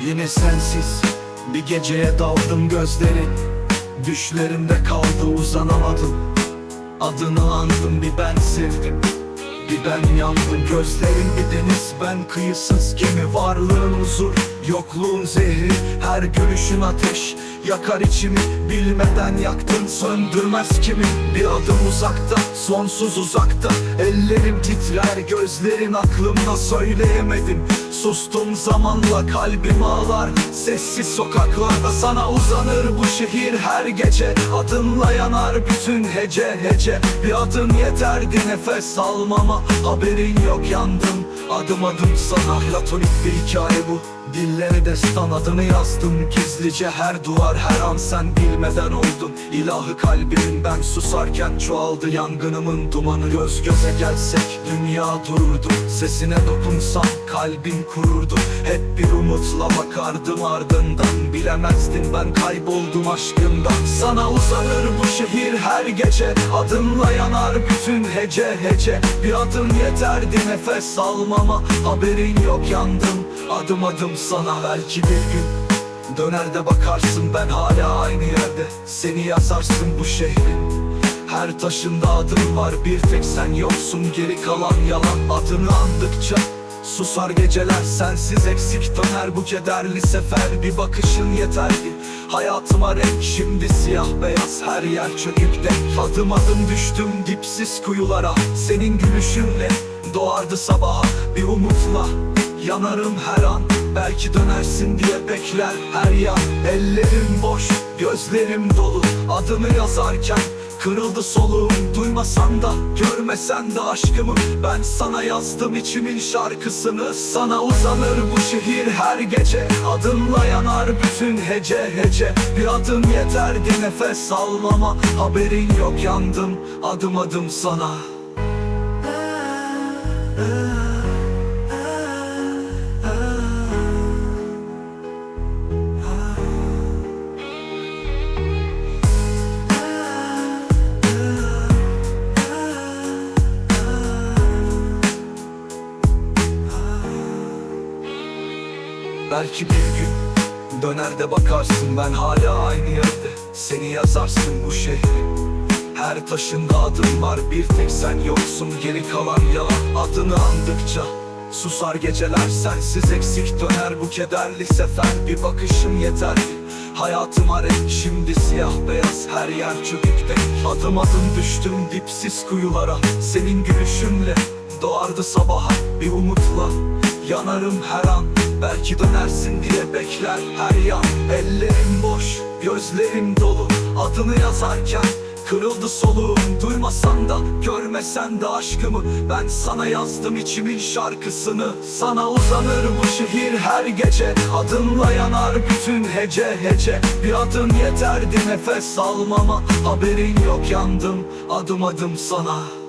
Yine sensiz bir geceye daldım gözleri. Düşlerimde kaldı uzanamadım. Adını andım bir ben sevdim. Bir ben yandım gözlerim bir deniz. Ben kıyısız gemi varlığın huzur Yokluğun zehri. Her gülüşün ateş Yakar içimi bilmeden yaktın söndürmez kimi? Bir adım uzakta sonsuz uzakta. Ellerim titrer gözlerin aklımda söyleyemedim. Sustum zamanla kalbim ağlar Sessiz sokaklarda. Sana uzanır bu şehir her gece. Adınla yanar bütün hece hece. Bir adın yeterdi nefes almama. Haberin yok yandım. Adım adım sana. Platonik bir hikaye bu. Dillere destan adını yazdım Gizlice. Her duvar her an sen bilmeden oldun. İlahı kalbimin ben susarken çoğaldı Yangınımın dumanı. Göz göze gelsek Dünya dururdu. Sesine dokunsam kalbim kururdu. Hep bir umutla bakardım ardından. Bilemezdin ben kayboldum aşkından Sana uzanır bu şehir her gece. Adınla yanar bütün hece hece. Bir adım yeterdi nefes almama. Haberin yok yandım. Adım adım sana Belki bir gün döner de bakarsın ben hala aynı yerde. Seni yazarsın bu şehrin. Her taşında adım var bir tek sen yoksun. Geri kalan yalan adını andıkça Susar geceler. Sensiz eksik döner bu kederli sefer. Bir bakışın yeterli. Hayatıma renk şimdi siyah beyaz. Her yer çökükte Adım adım düştüm dipsiz kuyulara. Senin gülüşünle doğardı sabaha bir umutla Yanarım her an belki dönersin diye bekler her yan. Ellerim boş gözlerim dolu adını yazarken Kırıldı soluğum duymasan da görmesen de aşkımı. Ben sana yazdım içimin şarkısını. Sana uzanır bu şehir her gece. Adınla yanar bütün hece hece. Bir adım yeterdi nefes almama. Haberin yok yandım adım adım sana Belki bir gün döner de bakarsın ben hala aynı yerde. Seni yazarsın bu şehri. Her taşında adım var bir tek sen yoksun. Geri kalan yalan adını andıkça Susar geceler sensiz. Eksik döner bu kederli sefer Bir bakışın yeterli Hayatıma renk şimdi siyah beyaz her yer çökükte Adım adım düştüm dipsiz kuyulara. Senin gülüşünle doğardı sabaha bir umutla. Yanarım her an belki dönersin diye bekler her yan. Ellerim boş gözlerim dolu. Adını yazarken Kırıldı soluğum duymasan da görmesen de aşkımı. Ben sana yazdım içimin şarkısını. Sana uzanır bu şehir her gece. Adınla yanar bütün hece hece. Bir adım yeterdi nefes almama. Haberin yok yandım adım adım sana